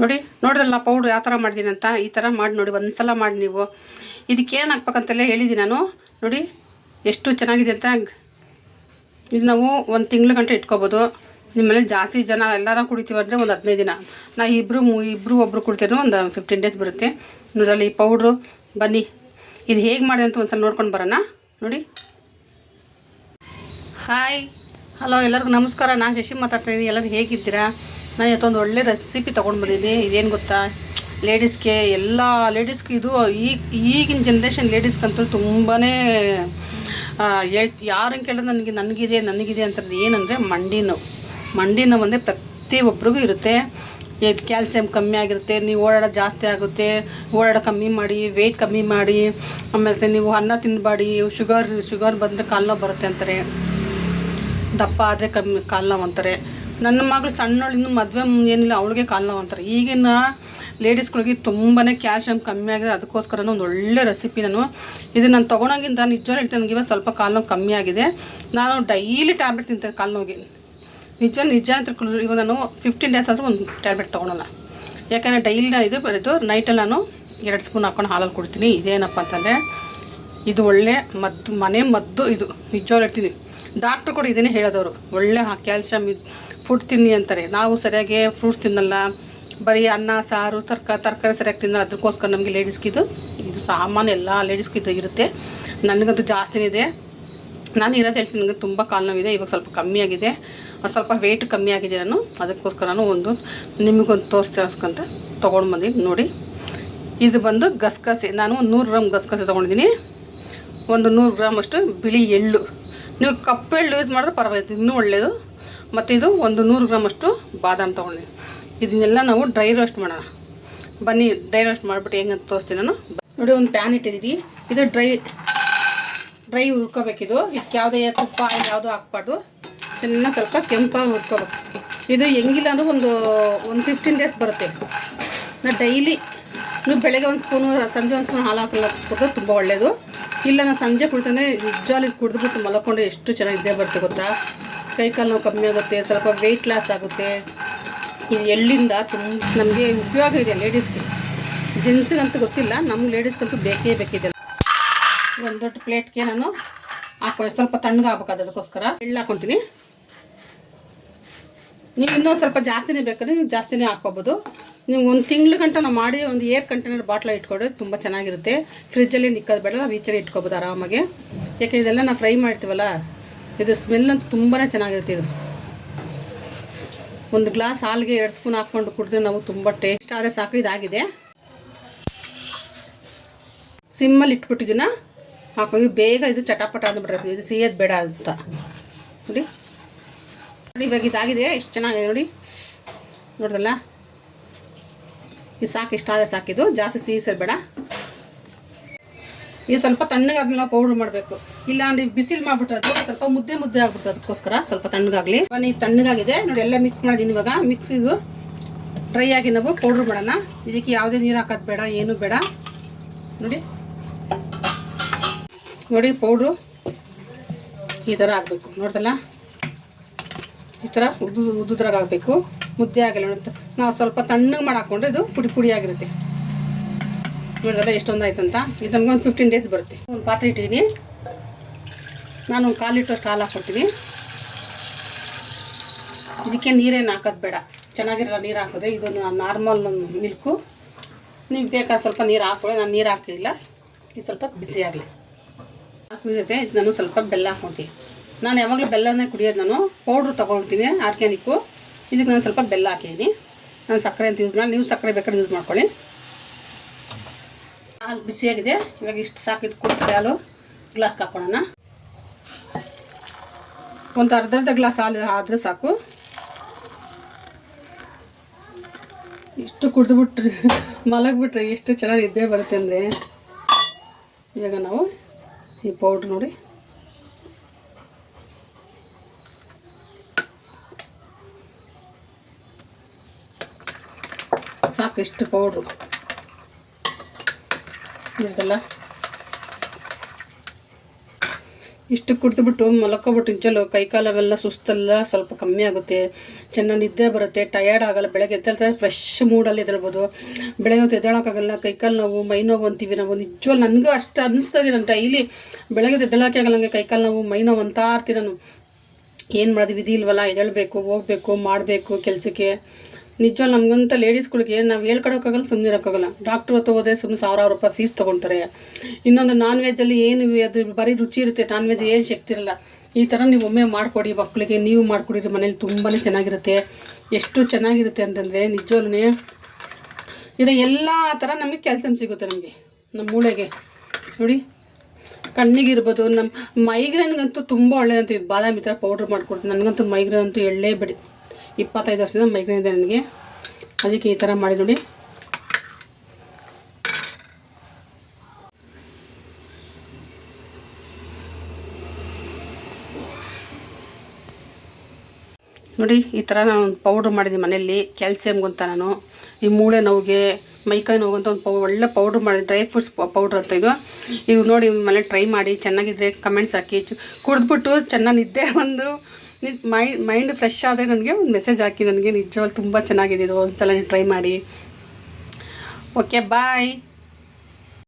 ನೋಡಿ, ನೋಡಿದ್ರಲ್ಲ ಪೌಡ್ರ್ ಯಾವ ಥರ ಮಾಡಿದ್ದೀನಿ ಅಂತ? ಈ ಥರ ಮಾಡಿ ನೋಡಿ ಒಂದು ಸಲ ಮಾಡಿ ನೀವು. ಇದಕ್ಕೇನು ಹಾಕ್ಬೇಕಂತೆಲ್ಲ ಹೇಳಿದ್ದೀನಿ ನಾನು. ನೋಡಿ, ಎಷ್ಟು ಚೆನ್ನಾಗಿದೆ ಅಂತ. ಇದು ನಾವು ಒಂದು ತಿಂಗ್ಳು ಗಂಟೆ ಇಟ್ಕೋಬೋದು. ನಿಮ್ಮಲ್ಲಿ ಜಾಸ್ತಿ ಜನ ಎಲ್ಲರ ಕುಡಿತೀವಿ ಅಂದರೆ ಒಂದು ಹದಿನೈದು ದಿನ. ನಾ ಇಬ್ಬರು ಇಬ್ಬರು ಒಬ್ಬರು ಕುಡಿತೇನೋ ಒಂದು ಫಿಫ್ಟೀನ್ ಡೇಸ್ ಬರುತ್ತೆ. ನೂರಲ್ಲಿ ಈ ಪೌಡ್ರು ಬನ್ನಿ. ಇದು ಹೇಗೆ ಮಾಡಿದೆ ಅಂತ ಒಂದ್ಸಲ ನೋಡ್ಕೊಂಡು ಬರೋಣ. ನೋಡಿ. ಹಾಯ್ ಹಲೋ ಎಲ್ಲರಿಗೂ ನಮಸ್ಕಾರ. ನಾನು ಶಶಿ ಮಾತಾಡ್ತಾಯಿದ್ದೀನಿ ಎಲ್ಲರೂ ಹೇಗಿದ್ದೀರಾ? ನಾನು ಇವತ್ತೊಂದು ಒಳ್ಳೆ ರೆಸಿಪಿ ತೊಗೊಂಡು ಬಂದಿದ್ದೀನಿ. ಇದೇನು ಗೊತ್ತಾ? ಲೇಡೀಸ್ಗೆ ಎಲ್ಲ ಲೇಡೀಸ್ಗೆ ಇದು ಈಗ ಈಗಿನ ಜನ್ರೇಷನ್ ಲೇಡೀಸ್ಗಂತೂ ತುಂಬಾ ಹೇಳ್ ಯಾರನ್ನು ಕೇಳಿದ್ರೆ ನನಗೆ, ನನಗಿದೆ ನನಗಿದೆ ಅಂತಂದ್ರೆ ಏನಂದರೆ ಮಂಡಿ ನೋವು. ಮಂಡಿ ನೋವು ಅಂದರೆ ಪ್ರತಿಯೊಬ್ಬರಿಗೂ ಇರುತ್ತೆ. ಕ್ಯಾಲ್ಸಿಯಂ ಕಮ್ಮಿ ಆಗಿರುತ್ತೆ, ನೀವು ಓಡಾಡೋದು ಜಾಸ್ತಿ ಆಗುತ್ತೆ ಓಡಾಡೋ ಕಮ್ಮಿ ಮಾಡಿ ವೆಯ್ಟ್ ಕಮ್ಮಿ ಮಾಡಿ ಆಮೇಲೆ ನೀವು ಅನ್ನ ತಿನ್ನಬೇಡಿ ಶುಗರ್ ಶುಗರ್ ಬಂದರೆ ಕಾಲು ನೋವು ಬರುತ್ತೆ ಅಂತಾರೆ. ದಪ್ಪ ಆದರೆ ಕಮ್ಮಿ, ಕಾಲು ನೋವು ಅಂತಾರೆ. ನನ್ನ ಮಗಳು ಸಣ್ಣವಳು, ಇನ್ನು ಮದುವೆ ಏನಿಲ್ಲ, ಅವಳಿಗೆ ಕಾಲು ನೋವು ಅಂತಾರೆ. ಈಗಿನ ಲೇಡೀಸ್ಗಳಿಗೆ ತುಂಬಾ ಕ್ಯಾಲ್ಸಿಯಂ ಕಮ್ಮಿ ಆಗಿದೆ. ಅದಕ್ಕೋಸ್ಕರ ಒಂದು ಒಳ್ಳೆ ರೆಸಿಪಿ ನಾನು ಇದು ನಾನು ತೊಗೊಳೋಗಿಂತ ನಿಜವಾಗ್ಲೂ ಹೇಳ್ತೀನಿ ನನಗೆ ಇವಾಗ ಸ್ವಲ್ಪ ಕಾಲು ನೋವು ಕಮ್ಮಿ ಆಗಿದೆ. ನಾನು ಡೈಲಿ ಟ್ಯಾಬ್ಲೆಟ್ ತಿಂತೇನೆ ಕಾಲು ನೋವಿಗೆ. ನಿಜ ನಿಜ ಅಂತ ಇವಾಗ ನಾನು ಫಿಫ್ಟೀನ್ ಡೇಸ್ ಆದರೂ ಒಂದು ಟ್ಯಾಬ್ಲೆಟ್ ತೊಗೊಳಲ್ಲ. ಯಾಕಂದರೆ ಡೈಲಿ ಇದು ಬರೋದು ನೈಟಲ್ಲಿ ನಾನು ಎರಡು ಸ್ಪೂನ್ ಹಾಕೊಂಡು ಹಾಲಲ್ಲಿ ಕುಡ್ತೀನಿ. ಇದೇನಪ್ಪ ಅಂತಂದರೆ ಇದು ಒಳ್ಳೆ ಮದ್ದು ಮನೆ ಮದ್ದು ಇದು, ನಿಜವಾಗ್ಲೂ ಹೇಳ್ತೀನಿ. ಡಾಕ್ಟ್ರು ಕೂಡ ಇದನ್ನೇ ಹೇಳೋದವರು. ಒಳ್ಳೆ ಕ್ಯಾಲ್ಸಿಯಮ್ ಇದು ಫುಡ್ ತಿನ್ನಿ ಅಂತಾರೆ. ನಾವು ಸರಿಯಾಗಿ ಫ್ರೂಟ್ಸ್ ತಿನ್ನಲ್ಲ. ಬರೀ ಅನ್ನ, ಸಾರು, ತರ್ಕ, ತರಕಾರಿ ಸರಿಯಾಗಿ ತಿನ್ನಲ್ಲ. ಅದಕ್ಕೋಸ್ಕರ ನಮಗೆ ಲೇಡೀಸ್ಗೆ ಇದು ಸಾಮಾನ್ಯ ಎಲ್ಲ ಲೇಡೀಸ್ಗೆ ಇದು ಇರುತ್ತೆ. ನನಗಂತೂ ಜಾಸ್ತಿನೇ ಇದೆ. ನಾನು ಇರೋದು ಹೇಳ್ತೀನಿ ನನಗೆ ತುಂಬ ಕಾಲು ನೋವಿದೆ. ಇವಾಗ ಸ್ವಲ್ಪ ಕಮ್ಮಿ ಆಗಿದೆ. ಸ್ವಲ್ಪ ವೆಯ್ಟ್ ಕಮ್ಮಿ ಆಗಿದೆ ನಾನು. ಅದಕ್ಕೋಸ್ಕರ ನಾನು ಒಂದು, ನಿಮಗೊಂದು ತೋರಿಸ್ಕೊಂತ ತೊಗೊಂಡು ಬಂದೀನಿ ನೋಡಿ. ಇದು ಬಂದು ಗಸಗಸೆ. ನಾನು ಒಂದು ನೂರು ಗ್ರಾಮ್ ಗಸಗಸೆ ತೊಗೊಂಡಿದ್ದೀನಿ ಒಂದು ನೂರು ಗ್ರಾಮಷ್ಟು ಬಿಳಿ ಎಳ್ಳು. ನೀವು ಕಪ್ಪು ಎಳ್ಳು ಯೂಸ್ ಮಾಡಿದ್ರೆ ಪರವಾಗಿಲ್ಲ ಇನ್ನೂ ಒಳ್ಳೆಯದು ಮತ್ತು ಇದು ಒಂದು ನೂರು ಗ್ರಾಮಷ್ಟು ಬಾದಾಮ್ ತೊಗೊಂಡಿದ್ದೀನಿ ಇದನ್ನೆಲ್ಲ ನಾವು ಡ್ರೈ ರೋಸ್ಟ್ ಮಾಡೋಣ. ಬನ್ನಿ ಡ್ರೈ ರೋಸ್ಟ್ ಮಾಡಿಬಿಟ್ಟು ಹೆಂಗಂತ ತೋರಿಸ್ತೀನಿ ನಾನು. ನೋಡಿ, ಒಂದು ಪ್ಯಾನ್ ಇಟ್ಟಿದ್ದೀವಿ ಇದು ಡ್ರೈ ಡ್ರೈ ಹುರ್ಕೋಬೇಕಿದು ಇದಕ್ಕೆ ಯಾವುದೇ ತುಪ್ಪ ಯಾವುದೂ ಹಾಕ್ಬಾರ್ದು. ಚೆನ್ನಾಗಿ ಸ್ವಲ್ಪ ಕೆಂಪಾಗಿ ಹುರ್ಕೋಬೇಕು. ಇದು ಹೆಂಗಿಲ್ಲ ಅಂದ್ರೆ ಒಂದು ಒಂದು ಫಿಫ್ಟೀನ್ ಡೇಸ್ ಬರುತ್ತೆ. ನಾ ಡೈಲಿ ನೀವು ಬೆಳಗ್ಗೆ ಒಂದು ಸ್ಪೂನು ಸಂಜೆ ಒಂದು ಸ್ಪೂನ್ ಹಾಲು ಹಾಕಲ್ಲ ಕುಡಿದ್ರೆ ತುಂಬ ಒಳ್ಳೆಯದು ಇಲ್ಲ, ನಾನು ಸಂಜೆ ಕುಡ್ತಾನೆ ನಿಜವಾಗ್ಲೂ ಕುಡಿದ್ಬಿಟ್ಟು ಮಲ್ಕೊಂಡ್ರೆ ಎಷ್ಟು ಚೆನ್ನಾಗಿ ಇದ್ದೇ ಬರುತ್ತೆ ಗೊತ್ತಾ? ಕೈ ಕಾಲು ನೋವು ಕಮ್ಮಿ ಆಗುತ್ತೆ, ಸ್ವಲ್ಪ ವೆಯ್ಟ್ ಲಾಸ್ ಆಗುತ್ತೆ. ಇದು ಎಳ್ಳಿಂದ ತುಂಬ, ನಮಗೆ ಉಪಯೋಗ ಇದೆ ಲೇಡೀಸ್ಗೆ ಜೆಂಟ್ಸ್ಗಂತೂ ಗೊತ್ತಿಲ್ಲ ನಮ್ಮ ಲೇಡೀಸ್ಗಂತೂ ಬೇಕೇ ಬೇಕಿದೆ. ಒಂದು ದೊಡ್ಡ ಪ್ಲೇಟ್ಗೆ ನಾನು ಹಾಕೋ, ಸ್ವಲ್ಪ ತಣ್ಣಗೆ ಆಗ್ಬೇಕಾದ ಅದಕ್ಕೋಸ್ಕರ. ಎಳ್ಳು ಹಾಕೊತೀನಿ. ನೀವು ಇನ್ನೊಂದು ಸ್ವಲ್ಪ ಜಾಸ್ತಿನೇ ಬೇಕಾದ್ರೆ ನೀವು ಜಾಸ್ತಿನೇ ಹಾಕ್ಕೋಬೋದು. ನೀವು ಒಂದು ತಿಂಗಳು ಗಂಟ ನಾವು ಮಾಡಿ ಒಂದು ಏರ್ ಕಂಟೈನರ್ ಬಾಟ್ಲ ಇಟ್ಕೊಂಡ್ರೆ ತುಂಬ ಚೆನ್ನಾಗಿರುತ್ತೆ. ಫ್ರಿಜ್ಜಲ್ಲಿ ನಿಕ್ಕೋದು ಬೇಡ, ನಾವು ಈಚೆಗೆ ಇಟ್ಕೋಬೋದು ಆರಾಮಾಗಿ. ಯಾಕೆ ಇದೆಲ್ಲ ನಾವು ಫ್ರೈ ಮಾಡ್ತೀವಲ್ಲ, ಇದು ಸ್ಮೆಲ್ ಅಂತೂ ತುಂಬಾ ಚೆನ್ನಾಗಿರುತ್ತೆ ಇದು. ಒಂದು ಗ್ಲಾಸ್ ಹಾಲಿಗೆ ಎರಡು ಸ್ಪೂನ್ ಹಾಕ್ಕೊಂಡು ಕುಡಿದ್ರೆ ನಾವು ತುಂಬ ಟೇಸ್ಟ್ ಆದರೆ ಸಾಕು, ಇದಾಗಿದೆ. ಸಿಮ್ಮಲ್ಲಿ ಇಟ್ಬಿಟ್ಟಿದ್ದೀನ ಹಾಕೋ ಇದು ಬೇಗ ಇದು ಚಟಾಪಟ ಅಂದ್ಬಿಟ್ರೆ ಇದು ಸಿಹಿಯೋದು ಬೇಡ ಅಂತ. ನೋಡಿ. ನೋಡಿ ಇವಾಗ ಇದಾಗಿದೆ ಎಷ್ಟು ಚೆನ್ನಾಗಿದೆ ನೋಡಿ. ನೋಡಿದಲ್ಲ? ಇದು ಸಾಕು, ಇಷ್ಟ ಆದರೆ ಸಾಕಿದು ಜಾಸ್ತಿ ಸಿಹಿಸೋದು ಬೇಡ. ಇದು ಸ್ವಲ್ಪ ತಣ್ಣಗಾದ್ಮೇಲೆ ನಾವು ಪೌಡ್ರ್ ಮಾಡಬೇಕು. ಇಲ್ಲ ಅಂದರೆ ಬಿಸಿಲು ಮಾಡ್ಬಿಟ್ರೆ ಅದು ಸ್ವಲ್ಪ ಮುದ್ದೆ ಮುದ್ದೆ ಆಗ್ಬಿಡ್ತು ಅದಕ್ಕೋಸ್ಕರ, ಸ್ವಲ್ಪ ತಣ್ಣಗಾಗಲಿ. ಬನ್ನಿ ತಣ್ಣಗಾಗಿದೆ. ನೋಡಿ, ಎಲ್ಲ ಮಿಕ್ಸ್ ಮಾಡಿದ್ದೀನಿ ಇವಾಗ. ಮಿಕ್ಸ್ ಇದು ಡ್ರೈ ಆಗಿ ನಾವು ಪೌಡ್ರ್ ಮಾಡೋಣ. ಇದಕ್ಕೆ ಯಾವುದೇ ನೀರು ಹಾಕೋದು ಬೇಡ, ಏನು ಬೇಡ. ನೋಡಿ. ನೋಡಿ ಪೌಡ್ರು ಈ ಥರ ಆಗಬೇಕು. ನೋಡ್ದಲ್ಲ? ಈ ಥರ ಉದ್ದು ಉದ್ದುದ್ರಾಗ ಮುದ್ದೆ ಆಗಿಲ್ಲ ನಾವು ಸ್ವಲ್ಪ ತಣ್ಣಗೆ ಮಾಡಾಕೊಂಡ್ರೆ ಇದು ಪುಡಿ ಪುಡಿ ಆಗಿರುತ್ತೆ. ನೋಡಿದ್ರೆ ಎಷ್ಟೊಂದು ಆಯ್ತು ಅಂತ. ಇದು ನಮಗೊಂದು ಫಿಫ್ಟೀನ್ ಡೇಸ್ ಬರುತ್ತೆ. ಒಂದು ಪಾತ್ರೆ ಇಟ್ಟಿದ್ದೀನಿ. ನಾನು ಒಂದು ಕಾಲು ಹಾಲು ಹಾಕ್ಕೊಡ್ತೀನಿ ಇದಕ್ಕೆ ನೀರೇನು ಹಾಕೋದು ಬೇಡ. ಚೆನ್ನಾಗಿರೋ ನೀರು ಹಾಕಿದ್ರೆ ಇದೊಂದು ನಾರ್ಮಲ್ ಮಿಲ್ಕು. ನೀವು ಬೇಕಾದ್ರೆ ಸ್ವಲ್ಪ ನೀರು ಹಾಕ್ಕೊಳ್ಳಿ. ನಾನು ನೀರು ಹಾಕಿಲ್ಲ. ಇದು ಸ್ವಲ್ಪ ಬಿಸಿ ಆಗಲಿ. ಹಾಕಿದ್ರೆ ನಾನು ಸ್ವಲ್ಪ ಬೆಲ್ಲ ಹಾಕ್ಕೊಳ್ತೀನಿ ನಾನು ಯಾವಾಗಲೂ ಬೆಲ್ಲನೇ ಕುಡಿಯೋದು ನಾನು. ಪೌಡ್ರು ತೊಗೊಳ್ತೀನಿ ಆರ್ಗ್ಯಾನಿಕ್ಕು ಇದಕ್ಕೆ ನಾನು ಸ್ವಲ್ಪ ಬೆಲ್ಲ ಹಾಕಿದ್ದೀನಿ. ನಾನು ಸಕ್ಕರೆ ಅಂತ ಯೂಸ್ ಮಾಡಿ, ನೀವು ಸಕ್ಕರೆ ಬೇಕಾದ್ರೆ ಯೂಸ್ ಮಾಡ್ಕೊಳ್ಳಿ. ಹಾಲು ಬಿಸಿಯಾಗಿದೆ. ಇವಾಗ ಇಷ್ಟು ಸಾಕಿದ್ದು ಕುದಿದೆ ಹಾಲು ಗ್ಲಾಸ್ಗೆ ಹಾಕ್ಕೊಳ್ಳೋಣ ಒಂದು ಅರ್ಧರ್ಧ ಅರ್ಧ ಗ್ಲಾಸ್ ಹಾಲು ಆದರೆ ಸಾಕು. ಇಷ್ಟು ಕುಡಿದ್ಬಿಟ್ರಿ, ಮಲಗಿಬಿಟ್ರೆ ಎಷ್ಟು ಚೆನ್ನಾಗಿ ಇದ್ದೇ ಬರುತ್ತೆ ಅಂದರೆ. ಇವಾಗ ನಾವು ಈ ಪೌಡ್ರ್ ನೋಡಿ. ಸಾಕು ಇಷ್ಟು ಪೌಡ್ರು ಇದಲ್ಲ? ಇಷ್ಟು ಕುಡಿದ್ಬಿಟ್ಟು ಮಲ್ಕೊಬಿಟ್ಟು ಇಂಚಲು ಕೈಕಾಲವೆಲ್ಲ ಸುಸ್ತೆಲ್ಲ ಸ್ವಲ್ಪ ಕಮ್ಮಿ ಆಗುತ್ತೆ. ಚೆನ್ನಾಗಿ ನಿದ್ದೆ ಬರುತ್ತೆ. ಟಯರ್ಡ್ ಆಗಲ್ಲ. ಬೆಳಗ್ಗೆ ಎದ್ದೇಳ್ತಾರೆ ಫ್ರೆಶ್ ಮೂಡಲ್ಲಿ ಎದ್ದೇಳ್ಬೋದು. ಬೆಳಗ್ಗೆ ಹೊತ್ತು ಎದ್ದೇಳೋಕ್ಕಾಗಲ್ಲ. ಕೈಕಾಲು ನೋವು, ಮೈ ನೋವು ಅಂತೀವಿ ನಾವು. ನಿಜವಾಗ್ ನನಗೂ ಅಷ್ಟು ಅನ್ನಿಸ್ತದೆ ನಾನು ಡೈಲಿ ಬೆಳಗ್ಗೆ ಎದ್ದೇಳೋಕೆ ಆಗಲ್ಲ ನನಗೆ ಕೈಕಾಲು ನೋವು, ಮೈ ನೋವು ಅಂತ ಇರ್ತೀನಿ ನಾನು. ಏನು ಮಾಡೋದು ವಿಧಿ ಇಲ್ವಲ್ಲ? ಎದ್ದೇಳಬೇಕು, ಹೋಗ್ಬೇಕು, ಮಾಡಬೇಕು, ಕೆಲಸಕ್ಕೆ. ನಿಜ, ನಮಗಂತ ಲೇಡೀಸ್ಗಳಿಗೆ ನಾವು ಹೇಳ್ಕೊಡೋಕ್ಕಾಗಲ್ಲ ಸುಮ್ಮನೆ ಇರೋಕ್ಕಾಗಲ್ಲ ಡಾಕ್ಟ್ರ್ ಹತ್ರ ಹೋದ್ರೆ ಸುಮ್ಮನೆ ಸಾವಿರಾರು ರೂಪಾಯಿ ಫೀಸ್ ತೊಗೊಳ್ತಾರೆ. ಇನ್ನೊಂದು ನಾನ್ ವೆಜ್ಜಲ್ಲಿ ಏನು ಅದು ಬರೀ ರುಚಿ ಇರುತ್ತೆ ನಾನ್ ವೆಜ್ ಏನು ಶಕ್ತಿ ಇರಲ್ಲ. ಈ ಥರ ನೀವು ಒಮ್ಮೆ ಮಾಡಿಕೊಡಿ ಮಕ್ಕಳಿಗೆ ನೀವು ಮಾಡಿಕೊಡಿರಿ ಮನೇಲಿ ತುಂಬಾ ಚೆನ್ನಾಗಿರುತ್ತೆ. ಎಷ್ಟು ಚೆನ್ನಾಗಿರುತ್ತೆ ಅಂತಂದರೆ ನಿಜವಲ್ಲೇ ಇದು ಎಲ್ಲ ಥರ ನಮಗೆ ಕ್ಯಾಲ್ಸಿಯಂ ಸಿಗುತ್ತೆ ನಮಗೆ ನಮ್ಮ ಮೂಳೆಗೆ. ನೋಡಿ, ಕಣ್ಣಿಗಿರ್ಬೋದು ನಮ್ಮ ಮೈಗ್ರೇನ್ಗಂತೂ ತುಂಬ ಒಳ್ಳೆಯದಂತೂ ಇದು ಬಾದಾಮಿ ಥರ ಪೌಡ್ರ್ ಮಾಡಿಕೊಡ್ತೀನಿ. ನನಗಂತೂ ಮೈಗ್ರೇನ್ ಅಂತೂ ಎಳ್ಳೇ ಬಿಡಿ. ಇಪ್ಪತ್ತೈದು ವರ್ಷದಿಂದ ಮೈಗ್ರೇನ್ ಇದೆ ನನಗೆ. ಅದಕ್ಕೆ ಈ ಥರ ಮಾಡಿ ನೋಡಿ. ನೋಡಿ, ಈ ಥರ ನಾನು ಪೌಡ್ರ್ ಮಾಡಿದ್ದೀನಿ ಮನೆಯಲ್ಲಿ ಕ್ಯಾಲ್ಸಿಯಮ್ಗಂತ ನಾನು. ಈ ಮೂಳೆ ನೋವಿಗೆ ಮೈಕೈ ಅಂತ ಒಂದು ಪೌ ಒಳ್ಳೆ ಪೌಡ್ರ್ ಮಾಡಿ ಡ್ರೈ ಫ್ರೂಟ್ಸ್ ಪೌಡ್ರ್ ಅಂತ ಇದು. ಇದು ನೋಡಿ, ಮನೇಲಿ ಟ್ರೈ ಮಾಡಿ, ಚೆನ್ನಾಗಿದ್ರೆ ಕಮೆಂಟ್ಸ್ ಹಾಕಿ. ಕುಡಿದ್ಬಿಟ್ಟು ಚೆನ್ನಾಗಿ ನಿದ್ದೆ ಬಂದು ಮೈ, ಮೈಂಡ್ ಫ್ರೆಶ್ ಆದರೆ ನನಗೆ ಒಂದು ಮೆಸೇಜ್ ಹಾಕಿ, ನನಗೆ ನಿಜವಾಗ್ಲೂ ತುಂಬ ಚೆನ್ನಾಗಿದೆ ಒಂದು ಸಲ ಟ್ರೈ ಮಾಡಿ. Okay bye